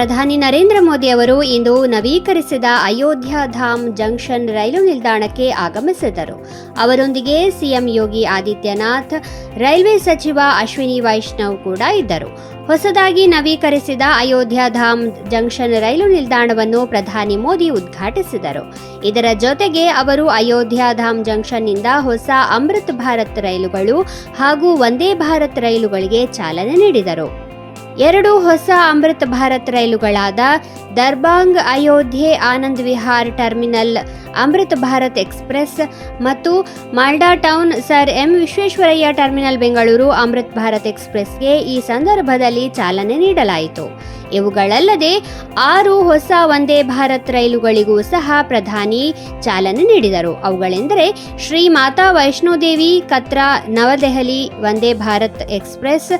ಪ್ರಧಾನಿ ನರೇಂದ್ರ ಮೋದಿ ಅವರು ಇಂದು ನವೀಕರಿಸಿದ ಅಯೋಧ್ಯ ಧಾಮ್ ಜಂಕ್ಷನ್ ರೈಲು ನಿಲ್ದಾಣಕ್ಕೆ ಆಗಮಿಸಿದರು. ಅವರೊಂದಿಗೆ ಸಿಎಂ ಯೋಗಿ ಆದಿತ್ಯನಾಥ್, ರೈಲ್ವೆ ಸಚಿವ ಅಶ್ವಿನಿ ವೈಷ್ಣವ್ ಕೂಡ ಇದ್ದರು. ಹೊಸದಾಗಿ ನವೀಕರಿಸಿದ ಅಯೋಧ್ಯ ಧಾಮ್ ಜಂಕ್ಷನ್ ರೈಲು ನಿಲ್ದಾಣವನ್ನು ಪ್ರಧಾನಿ ಮೋದಿ ಉದ್ಘಾಟಿಸಿದರು. ಇದರ ಜೊತೆಗೆ ಅವರು ಅಯೋಧ್ಯ ಧಾಮ್ ಜಂಕ್ಷನ್ನಿಂದ ಹೊಸ ಅಮೃತ್ ಭಾರತ್ ರೈಲುಗಳು ಹಾಗೂ ವಂದೇ ಭಾರತ್ ರೈಲುಗಳಿಗೆ ಚಾಲನೆ ನೀಡಿದರು. ಎರಡು ಹೊಸ ಅಮೃತ ಭಾರತ್ ರೈಲುಗಳಾದ ದರ್ಬಾಂಗ್ ಅಯೋಧ್ಯೆ ಆನಂದ್ ವಿಹಾರ್ ಟರ್ಮಿನಲ್, ಅಮೃತ ಭಾರತ್ ಎಕ್ಸ್ಪ್ರೆಸ್ ಮತ್ತು Malda town sir M Visvesvaraya terminal Bengaluru Amrit Bharat ಎಕ್ಸ್ಪ್ರೆಸ್ಗೆ ಈ ಸಂದರ್ಭದಲ್ಲಿ ಚಾಲನೆ ನೀಡಲಾಯಿತು. ಇವುಗಳಲ್ಲದೆ ಆರು ಹೊಸ ವಂದೇ ಭಾರತ್ ರೈಲುಗಳಿಗೂ ಸಹ ಪ್ರಧಾನಿ ಚಾಲನೆ ನೀಡಿದರು. ಅವುಗಳೆಂದರೆ ಶ್ರೀ ಮಾತಾ ವೈಷ್ಣೋದೇವಿ ಕತ್ರಾ ನವದೆಹಲಿ Vande Bharat express,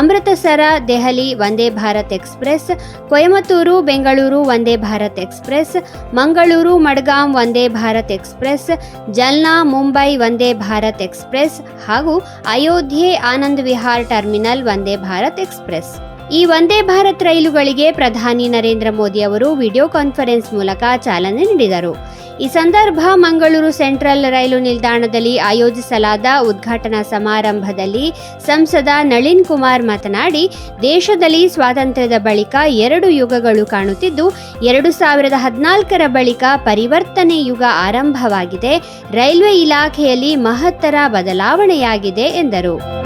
Amritsar Delhi Vande Bharat express, Coimbatore, Bengaluru, Vande Bharat express, Mangaluru, ಮಡ್ಗಾಂ, Vande Bharat express, Jalna, Mumbai, Vande Bharat express ಹಾಗೂ ಅಯೋಧ್ಯೆ, ಆನಂದ್ ವಿಹಾರ್ ಟರ್ಮಿನಲ್, ವಂದೇ ಭಾರತ್ ಎಕ್ಸ್ಪ್ರೆಸ್. ಈ ವಂದೇ ಭಾರತ್ ರೈಲುಗಳಿಗೆ ಪ್ರಧಾನಿ ನರೇಂದ್ರ ಮೋದಿ ಅವರು ವಿಡಿಯೋ ಕಾನ್ಫರೆನ್ಸ್ ಮೂಲಕ ಚಾಲನೆ ನೀಡಿದರು. ಈ ಸಂದರ್ಭ ಮಂಗಳೂರು ಸೆಂಟ್ರಲ್ ರೈಲು ನಿಲ್ದಾಣದಲ್ಲಿ ಆಯೋಜಿಸಲಾದ ಉದ್ಘಾಟನಾ ಸಮಾರಂಭದಲ್ಲಿ ಸಂಸದ ನಳಿನ್ ಕುಮಾರ್ ಮಾತನಾಡಿ, ದೇಶದಲ್ಲಿ ಸ್ವಾತಂತ್ರ್ಯದ ಬಳಿಕ ಎರಡು ಯುಗಗಳು ಕಾಣುತ್ತಿದ್ದು, ಎರಡು ಸಾವಿರದ ಹದಿನಾಲ್ಕರ ಬಳಿಕ ಪರಿವರ್ತನೆ ಯುಗ ಆರಂಭವಾಗಿದೆ. ರೈಲ್ವೆ ಇಲಾಖೆಯಲ್ಲಿ ಮಹತ್ತರ ಬದಲಾವಣೆಯಾಗಿದೆ ಎಂದರು.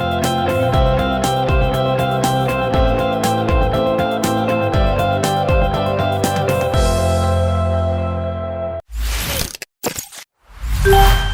Bye.